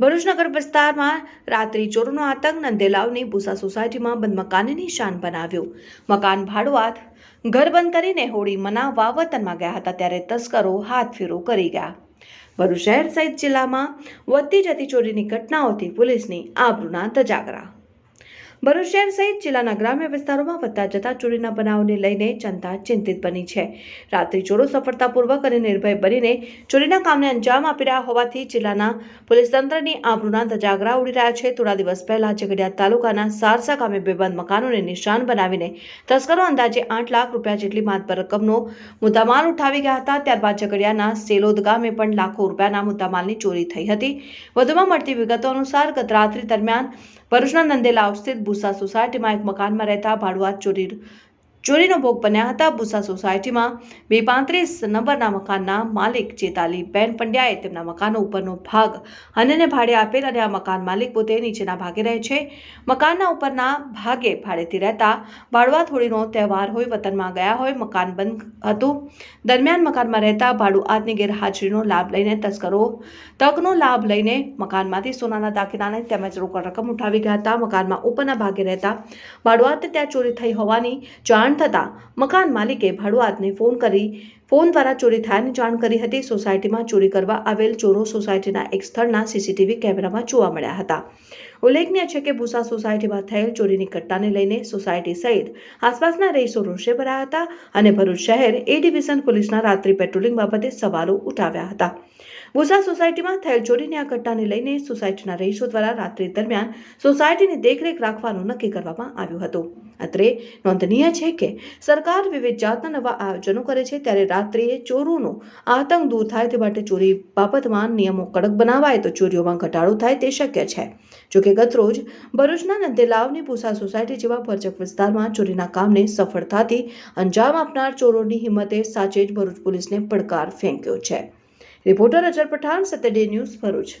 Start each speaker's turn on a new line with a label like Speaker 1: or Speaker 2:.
Speaker 1: ભરૂચ નગર વિસ્તારમાં રાત્રિ ચોરોનો આતંક નંદેલાવની ભૂસા સોસાયટીમાં બંધ મકાનને નિશાન બનાવ્યું. મકાન ભાડુઆત ઘર બંધ કરીને હોળી મનાવવા વતનમાં ગયા હતા ત્યારે તસ્કરો હાથફેરો કરી ગયા. ભરૂચ શહેર સહિત જિલ્લામાં વધતી જતી ચોરીની ઘટનાઓથી પોલીસની આબરૂના તજાગરા. ભરૂચ શહેર સહિત જિલ્લાના ગ્રામ્ય વિસ્તારોમાં વધતા જતા ચોરીના બનાવને લઈને જનતા ચિંતિત બની છે. રાત્રિ ચોરો સફળતાપૂર્વક અને નિર્ભય બનીને ચોરીના કામને અંજામ આપી રહ્યા હોવાથી જિલ્લાના પોલીસ તંત્રની આબરૂના ધજાગરા ઉડી રહ્યા છે. થોડા દિવસ પહેલા ઝઘડિયા તાલુકાના સારસા ગામે બેબંધ મકાનોને નિશાન બનાવીને તસ્કરો અંદાજે આઠ લાખ રૂપિયા જેટલી માતબર રકમનો મુદ્દામાલ ઉઠાવી ગયા હતા. ત્યારબાદ ઝઘડિયાના સેલોદ ગામે પણ લાખો રૂપિયાના મુદ્દામાલની ચોરી થઈ હતી. વધુમાં મળતી વિગતો અનુસાર ગત રાત્રિ દરમિયાન ભરૂચના નંદેલાવ સ્થિત ભૂસા સોસાયટીમાં એક મકાનમાં રહેતા ભાડુઆત ચોરી ચોરીનો ભોગ બન્યા હતા ભૂસા સોસાયટીમાં. બે પાંત્રીસ નંબરના મકાનના માલિક ચેતાલીબેન પંડ્યાએ તેમના મકાનનો ઉપરનો ભાગ અન્યને ભાડે આપેલ અને આ મકાન માલિક પોતે નીચેના ભાગે રહે છે. મકાનના ઉપરના ભાગે ભાડેથી રહેતા ભાડવા થોડીનો તહેવાર હોય, વતનમાં ગયા હોય, મકાન બંધ હતું. દરમિયાન મકાનમાં રહેતા ભાડુઆતની ગેરહાજરીનો લાભ લઈને તસ્કરો, તકનો લાભ લઈને મકાનમાંથી સોનાના દાગીનાને તેમજ રોકડ રકમ ઉઠાવી ગયા હતા. મકાનમાં ઉપરના ભાગે રહેતા ભાડુઆત ત્યાં ચોરી થઈ હોવાની જાણ થતાં મકાન માલિકે ભાડુઆતને ફોન કરી ફોન દ્વારા ચોરી થયાની જાણ કરી હતી. સોસાયટીમાં ચોરી કરવા આવેલ ચોરો સોસાયટીના એક સ્થળના સીસીટીવી કેમેરામાં જોવા મળ્યા હતા. ઉલ્લેખનીય છે કે ભૂસા સોસાયટીમાં થયેલ ચોરીની ઘટનાને લઈને સોસાયટી સહિત આસપાસના રહીશો રોષે ભરાયા હતા અને ભરૂચ શહેર એ ડિવિઝન પોલીસના રાત્રિ પેટ્રોલિંગ બાબતે સવાલો ઉઠાવ્યા હતા. ભૂસા સોસાયટીમાં થયેલ ચોરીની આ ઘટનાને લઈને સોસાયટીના રહીશો દ્વારા રાત્રિ દરમિયાન સોસાયટીની દેખરેખ રાખવાનું નક્કી કરવામાં આવ્યું હતું. અત્રે નોંધનીય છે કે સરકાર વિવિધ જાતના નવા આયોજનો કરે છે, ત્યારે રાત્રિએ ચોરોનો આતંક દૂર થાય તે માટે ચોરી બાબતમાં નિયમો કડક બનાવાય તો ચોરીઓમાં ઘટાડો થાય તે શક્ય છે. જોકે ગતરોજ ભરૂચના નંદેલાવની પૂસા સોસાયટી જેવા ભરચક વિસ્તારમાં ચોરીના કામને સફળતાથી અંજામ આપનાર ચોરોની હિંમતે સાચે જ ભરૂચ પોલીસને પડકાર ફેંક્યો છે. Reporter Azhar Pathan, Satyaday news Bharuch.